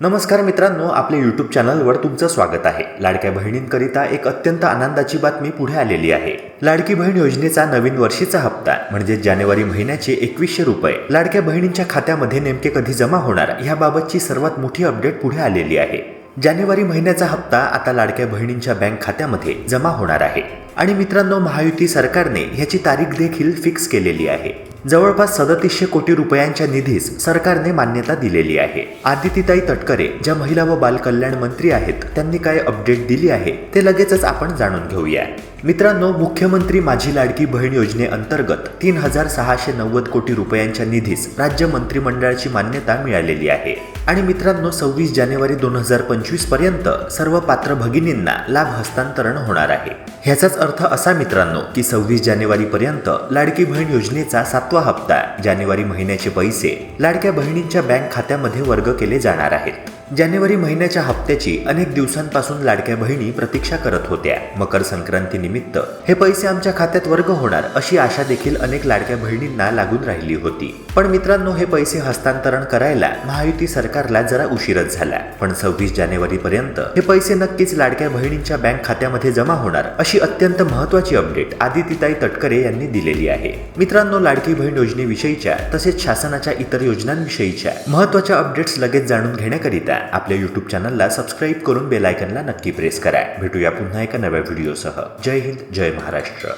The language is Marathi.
नमस्कार मित्रांनो आपल्या यूट्यूब चॅनलवर तुमचं स्वागत आहे. लाडक्या बहिणींकरिता एक अत्यंत आनंदाची बातमी पुढे आलेली आहे. लाडकी बहीण योजनेचा नवीन वर्षीचा हप्ता म्हणजे जानेवारी महिन्याचे एकवीसशे रुपये. लाडक्या बहिणींच्या खात्यामध्ये नेमके कधी जमा होणार याबाबतची सर्वात मोठी अपडेट पुढे आलेली आहे. जानेवारी महिन्याचा हप्ता आता लाडक्या बहिणींच्या बँक खात्यामध्ये जमा होणार आहे. आणि मित्रांनो महायुती सरकारने ह्याची तारीख देखील फिक्स केलेली आहे. जवळपास सदतीसशे कोटी रुपयांच्या निधीस सरकारने मान्यता दिलेली आहे. आदितीताई तटकरे ज्या महिला व बालकल्याण मंत्री आहेत त्यांनी काय अपडेट दिली आहे ते लगेचच आपण जाणून घेऊया. मित्रांनो मुख्यमंत्री माझी लाडकी बहीण योजनेअंतर्गत तीन हजार सहाशे नव्वद कोटी रुपयांच्या निधीस राज्य मंत्रिमंडळाची मान्यता मिळालेली आहे. आणि मित्रांनो सव्वीस जानेवारी दोन हजार पंचवीसपर्यंत सर्व पात्र भगिनींना लाभ हस्तांतरण होणार आहे. ह्याचाच अर्थ असा मित्रांनो की सव्वीस जानेवारीपर्यंत लाडकी बहीण योजनेचा सातवा हप्ता जानेवारी महिन्याचे पैसे लाडक्या बहिणींच्या बँक खात्यामध्ये वर्ग केले जाणार आहेत. जानेवारी महिन्याच्या हप्त्याची अनेक दिवसांपासून लाडक्या बहिणी प्रतीक्षा करत होत्या. मकर संक्रांतीनिमित्त हे पैसे आमच्या खात्यात वर्ग होणार अशी आशा देखील अनेक लाडक्या बहिणींना लागून राहिली होती. पण मित्रांनो हे पैसे हस्तांतरण करायला महायुती सरकारला जरा उशीरच झाला. पण सव्वीस जानेवारी पर्यंत हे पैसे नक्कीच लाडक्या बहिणींच्या बँक खात्यामध्ये जमा होणार अशी अत्यंत महत्वाची अपडेट आदितीताई तटकरे यांनी दिलेली आहे. मित्रांनो लाडकी बहीण योजनेविषयीच्या तसेच शासनाच्या इतर योजनांविषयीच्या महत्त्वाच्या अपडेट्स लगेच जाणून घेण्याकरिता आपल्या युट्यूब चॅनलला सबस्क्राईब करून बेलायकनला नक्की प्रेस करा. भेटूया पुन्हा एका नव्या व्हिडिओसह. जय हिंद जय महाराष्ट्र.